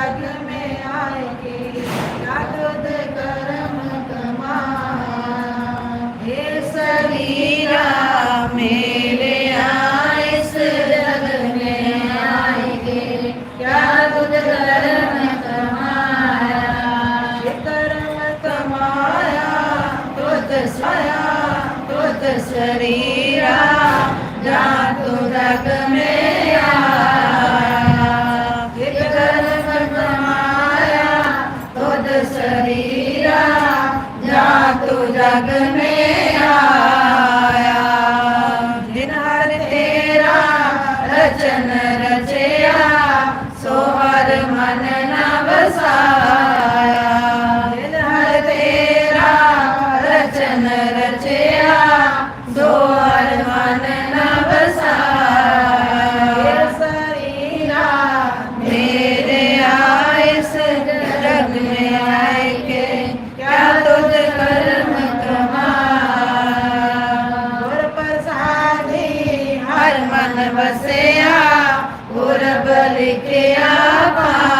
राग में आएँगे रागद करम कमा शरीरा मेरे आए जग में आएँगे रागद कर्म कमाया कर्म कमाया तो तस्वया तो शरीरा जा तो रग में जग में ਲਿਖਿਆ ਪਾ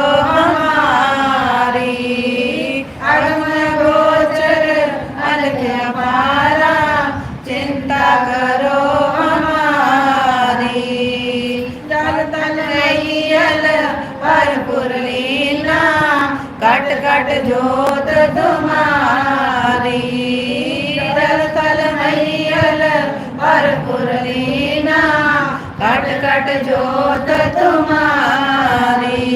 लीला कट कट जोत तुम्हारी तल तल मैयल भरपुर लीना कट कट जोत तुम्हारी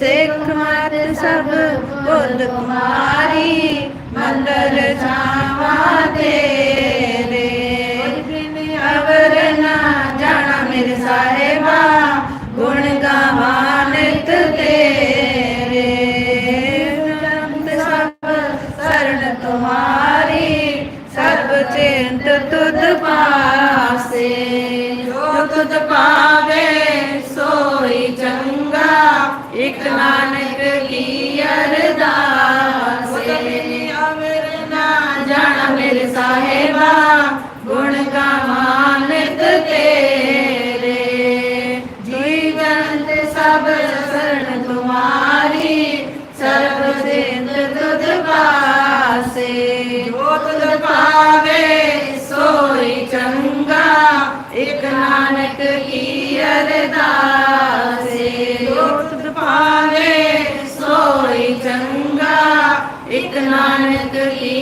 सिख मत सब बुद्ध कुमारी ਸਿਮਟ ਤੁਧ ਪਾਸੇ, ਜੋ ਤੁਧ ਪਾਵੇ, ਸੋਈ ਚੰਗਾ। ਇਕ ਨਾਨਕ ਕੀ ਅਰਦਾਸ ਅਮਰ ਨਾ ਜਾਣ ਮੇਰੇ ਸਾਹਿਬਾ, ਗੁਣ ਕਾ ਮਾਨਤ ਤੇਰੇ। ਜੀ ਜਨਤ ਸਭ ਸਰਣ ਤੁਮਾਰੀ, ਸਰਬ ਸਿੰਧ ਤੁਧ ਪਾਸੇ। ਜੋ ਤੁਧ ਪਾਵੇ ਇੱਕ ਨਾਨਕ ਕੀ ਅਰਦਾਸੇ ਦੁਖ ਪਾਵੇ ਸੋਈ ਚੰਗਾ ਇੱਕ ਨਾਨਕ ਕੀ